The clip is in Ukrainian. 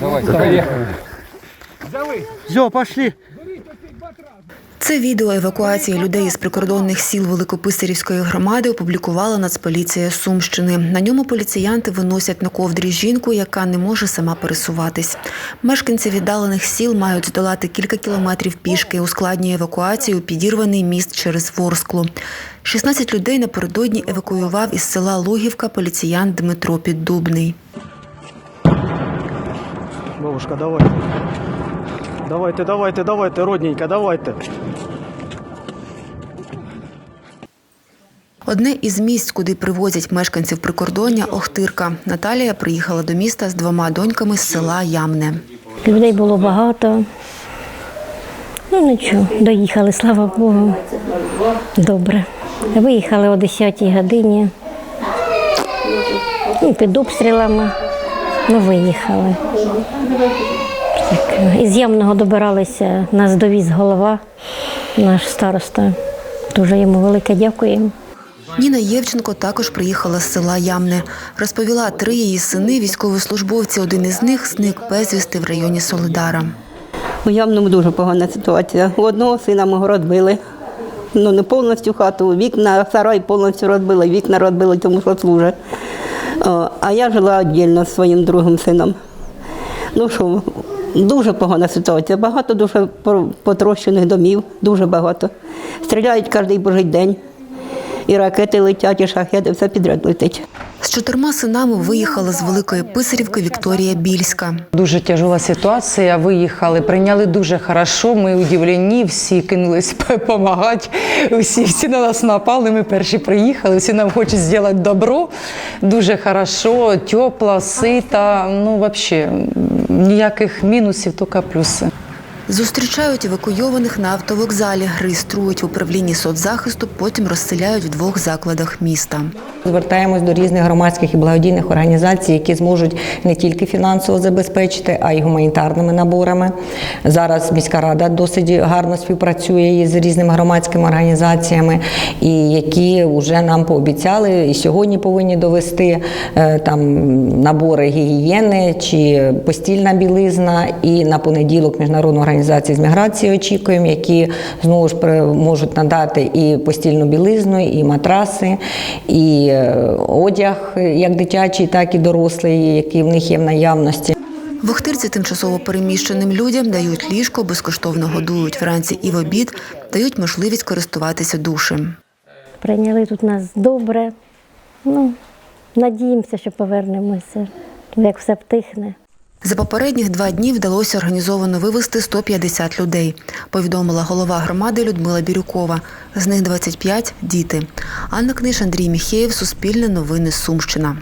Давайте, поехали. Все, пошли. Це відео евакуації людей із прикордонних сіл Великописарівської громади опублікувала Нацполіція Сумщини. На ньому поліціянти виносять на ковдрі жінку, яка не може сама пересуватись. Мешканці віддалених сіл мають здолати кілька кілометрів пішки. Ускладнює евакуацію підірваний міст через Ворсклу. 16 людей напередодні евакуював із села Лугівка поліціян Дмитро Піддубний. Бабушка, давай. Давайте, давайте, давайте, родненька, давайте. Одне із місць, куди привозять мешканців прикордоння – Охтирка. Наталія приїхала до міста з двома доньками з села Ямне. Людей було багато. Ну нічого, доїхали, слава Богу. Добре. Виїхали о 10 годині. Ну, під обстрілами. Ну, виїхали. Так, із Ямного добиралися, нас довіз голова, наш староста. Дуже йому велике дякуємо. Ніна Євченко також приїхала з села Ямне. Розповіла, три її сини – військовослужбовці. Один із них зник безвісти в районі Солидара. У Ямному дуже погана ситуація. У одного сина мого розбили. Ну, не повністю хату, вікна, сарай повністю розбили, вікна розбили, тому що служить. О, А я жила віддільно з своїм другим сином. Ну що, дуже погана ситуація. Багато дуже потрощених домів, дуже багато. Стріляють кожен божий день. І ракети летять, і шахети, все підряд летить. З чотирма синами виїхала з Великої Писарівки Вікторія Більська. Дуже тяжела ситуація. Виїхали, прийняли дуже хорошо. Ми удивлені, всі кинулись допомагати. Всі, всі на нас напали. Ми перші приїхали. Всі нам хочуть зробити добро. Дуже хорошо, тепло, сита. Ну, взагалі, ніяких мінусів, тільки плюси. Зустрічають евакуйованих на автовокзалі, реєструють в управлінні соцзахисту, потім розселяють в двох закладах міста. Звертаємось до різних громадських і благодійних організацій, які зможуть не тільки фінансово забезпечити, а й гуманітарними наборами. Зараз міська рада досить гарно співпрацює з різними громадськими організаціями, і які вже нам пообіцяли і сьогодні повинні довести е, там набори гігієни чи постільна білизна. І на понеділок міжнародну організацію з міграції очікуємо, які знову ж можуть надати і постільну білизну, і матраси, і е, одяг, як дитячий, так і дорослий, який в них є в наявності. В Охтирці тимчасово переміщеним людям дають ліжко, безкоштовно годують вранці і в обід, дають можливість користуватися душем. Прийняли тут нас добре. Ну, надіємося, що повернемося, як все втихне. За попередніх два дні вдалося організовано вивезти 150 людей, повідомила голова громади Людмила Бірюкова. З них 25 – діти. Анна Книж, Андрій Міхеєв, Суспільне новини, Сумщина.